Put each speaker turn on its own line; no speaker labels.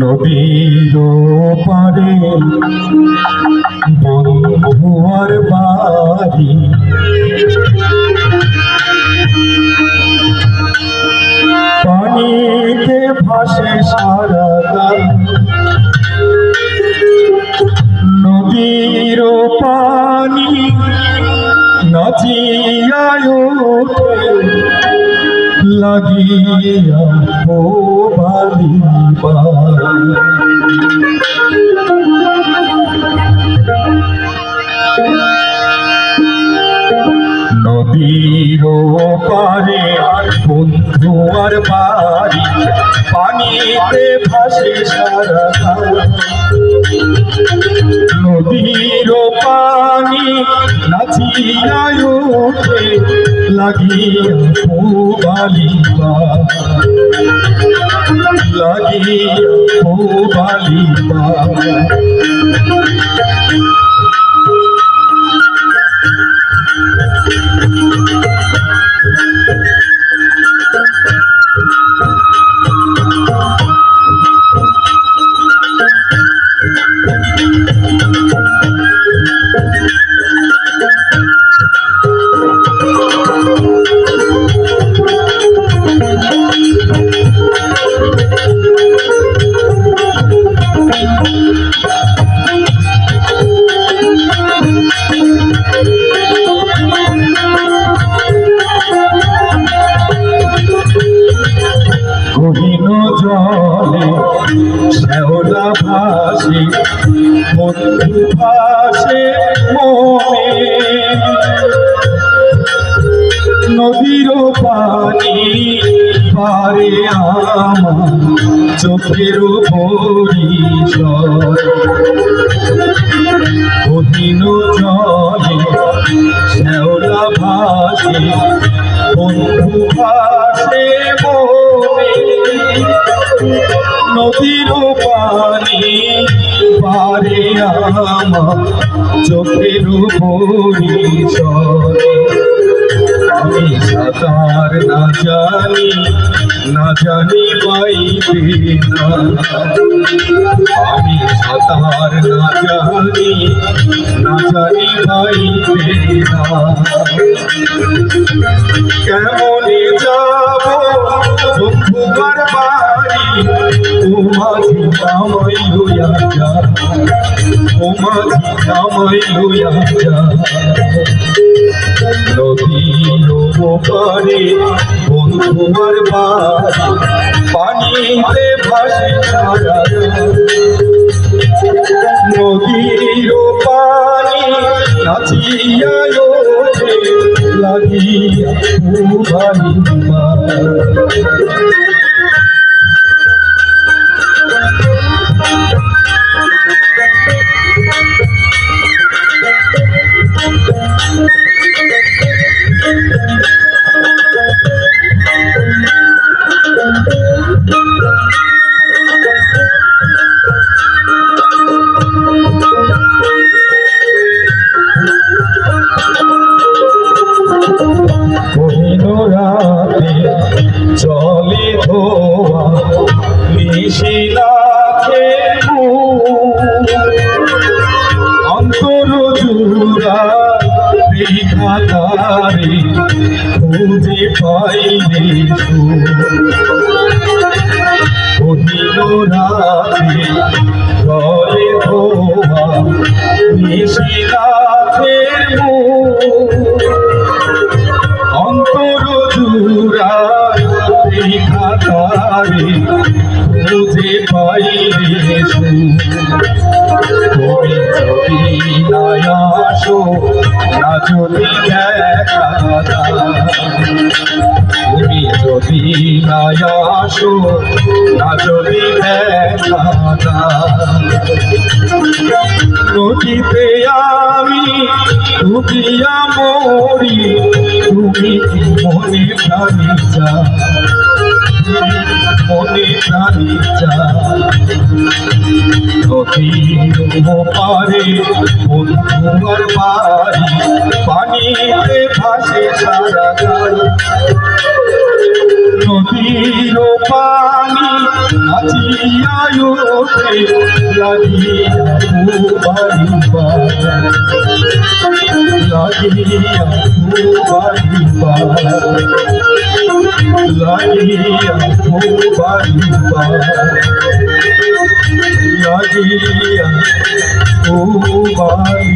নদীর পারে বন্ধুয়ার বাড়ি। পানিতে ভাসে সারা গান নদীর পানি নাচিয়ায় ওঠে। লাগিয়া ও বালিবা পারে বন্ধু আর বাড়ি পানিতে ভাসে সারা। নদীর পানি নাচিয়ায় ওঠে লাগিয়া বালিবা লাগিয়া বালিবা গহীন জলে শ্যাওলা ভাসে বন্ধু ভাসে মনে। নদীর পানি পারে আমার চোখের পরিসর নদীর পানি পারে আমার চোখের পরিসরে আমি সাঁতার না জানি না জানি পাইবে না আমি সাঁতার না জানি না জানি পাইবে না কেমনে যাব বন্ধুবার বাড়ি ও মাঝি আমায় লইয়া যা নদীর পারে বন্ধুবার বাড়ি পানিতে ভাসে সারা নদীর পানি নাচিয়া ওঠে লাগিয়া কহিল রাতে চলে ধোয়া নিশিলাখের মুখ অন্তর জুড়ায় খাতারে খুঁজে পাইলে তুমি যদি না আসো না যদি। তুমি যদি না আসো না যদি। নদীতে আমি ডুবিয়া মরি তুমি কি মনে প্রাণী যা মনে প্রাণী যা নদীর পারে বন্ধুর বাড়ি পানিতে ভাসে সারা গাড়ি নদী চোখের পানি নাচিয়া ওঠে, লাগিয়া বাড়ি লাগিয়া বাড়ি লাগিয়া ও বাড়ি